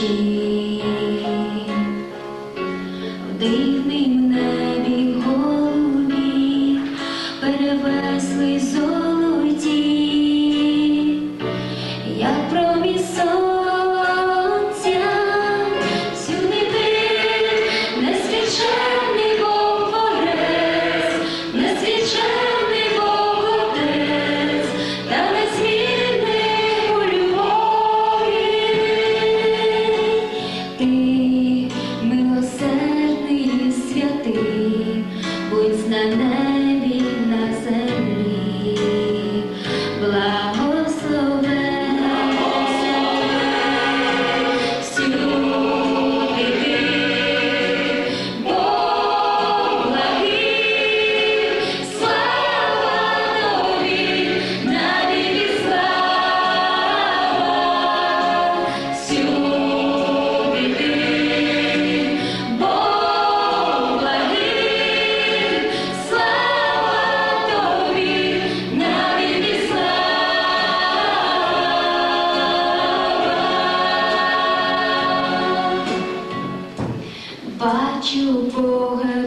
душі, в небі голубі перевесли золоті, як промісо. Nanana. you for her.